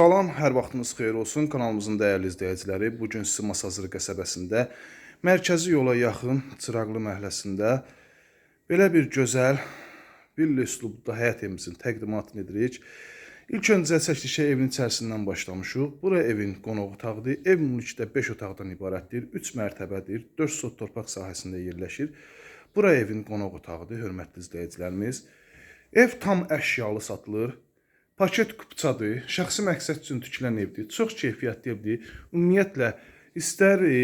Salam, hər vaxtınız xeyir olsun. Kanalımızın dəyərli izləyiciləri, bu gün sizi Masazır qəsəbəsində mərkəzi yola yaxın Çıraqlı məhəlləsində belə bir gözəl villə üslubda həyat evimizin təqdimatını edirik. İlk öncə çəkilişə evin içərisindən başlamışıq. Bura evin qonaq otağıdır. Ev ümumilikdə 5 otaqdan ibarətdir. 3 mərtəbədir. 4 sot torpaq sahəsində yerləşir. Bura evin qonaq otağıdır, hörmətli izləyicilərimiz. Ev tam əşyalı satılır. Paket kupçadır. Şəxsi məqsəd üçün tikilən evdir. Çox keyfiyyətli evdir. Ümumiyyətlə istər e,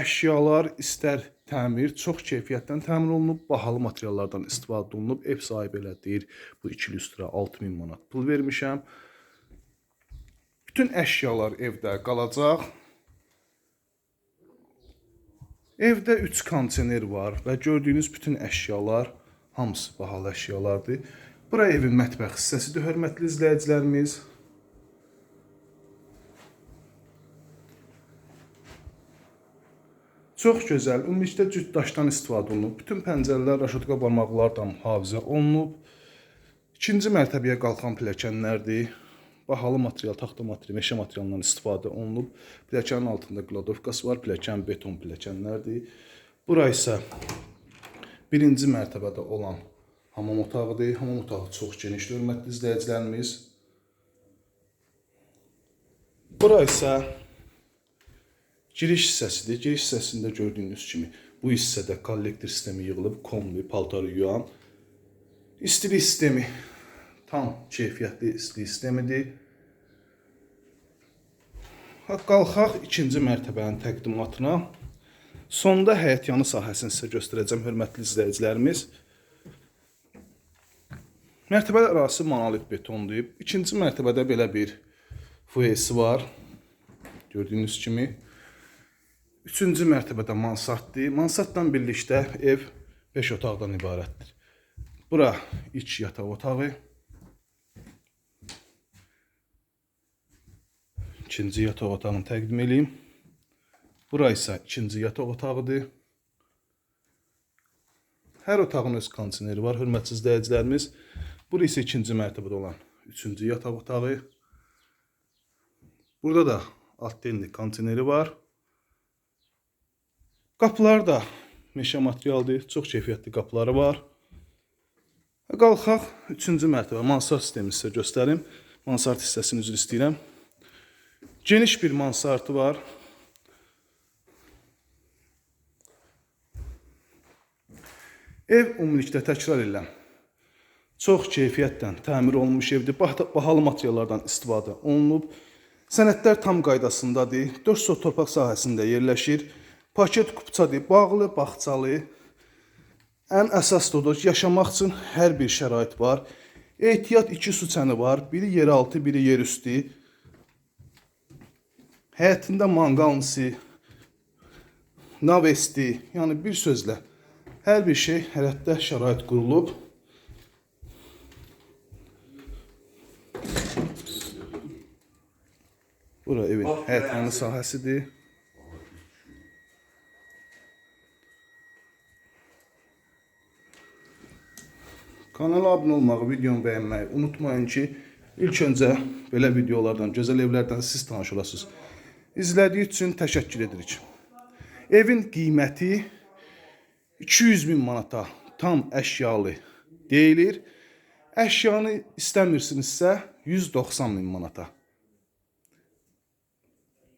əşyalar, istər təmir çox keyfiyyətdən təmin olunub, bahalı materiallardan istifadə olunub. Ev sahibi elə deyir, bu 2 lüstra 6000 manat pul vermişəm. Bütün əşyalar evdə qalacaq. Evdə 3 kondisioner var və gördüyünüz bütün əşyalar hamısı bahalı əşyalardır. Bura evin mətbəx hissəsidir, hörmətli izləyicilərimiz. Çox gözəl, ümumilikdə cüt daşdan istifadə olunub. Bütün pəncərələr raşotka barmaqlardan mühafizə olunub. İkinci mərtəbəyə qalxan pilləkənlərdir. Bahalı material, taxta material, meşə materialından istifadə olunub. Pilləkənin altında qladovkası var, pilləkən beton pilləkənlərdir. Bura isə birinci mərtəbədə olan hamam otağıdır. Hamam otağı çox genişdir, hörmətli izləyicilərimiz. Bura isə giriş hissəsidir. Giriş hissəsində gördüyünüz kimi bu hissədə kollektor sistemi yığılıb, kombi, paltarı yuyan istilik sistemi tam keyfiyyətli istilik sistemidir. Qalxaq ikinci mərtəbənin təqdimatına. Sonda həyətyanı sahəsini sizə göstərəcəm, hörmətli izləyicilərimiz. Mərtəbələr arası monolit betondur. İkinci mərtəbədə belə bir fuesi var. Gördüyünüz kimi. Üçüncü mərtəbədə mansarddır. Mansardla birlikdə ev 5 otaqdan ibarətdir. Bura iç yataq otağı. İkinci yataq otağını təqdim edeyim. Bura isə ikinci yataq otağıdır. Hər otağın öz kondisioneri var, hörmətli izləyicilərimiz. Bura isə ikinci mərtəbədə olan üçüncü yataq otağı. Burada da altdenli kondisioneri var. Qapılar da meşə materialdır, çox keyfiyyətli qapıları var. Qalxaq üçüncü mərtəbə mansard sistemini sizə göstərim. Mansard hissəsini üzr istəyirəm. Geniş bir mansardı var. Ev ümumilikdə təkrar edirəm. Çox keyfiyyətlə təmir olunmuş evdir. Bah- Bahalı materiallardan istifadə olunub. Sənədlər tam qaydasındadır. 4 sot torpaq sahəsində yerləşir. Paket kupçadır, bağlı, bağçalı. Ən əsas odur, yaşamaq üçün hər bir şərait var. Ehtiyat iki su çəni var. Biri yeraltı, biri yerüstü. Həyətində manqalnısı, navesti, yəni bir sözlə hər bir şey həyətdə şərait qurulub. Bura evin həyətyanı sahəsidir. Kanala abunə olmağı, videomu bəyənməyi unutmayın ki, ilk öncə belə videolardan, gözəl evlərdən siz tanış olasınız. İzlədiyi üçün təşəkkür edirik. Evin qiyməti 200 min manata tam əşyalı deyilir. Əşyanı istəmirsinizsə 190 min manata.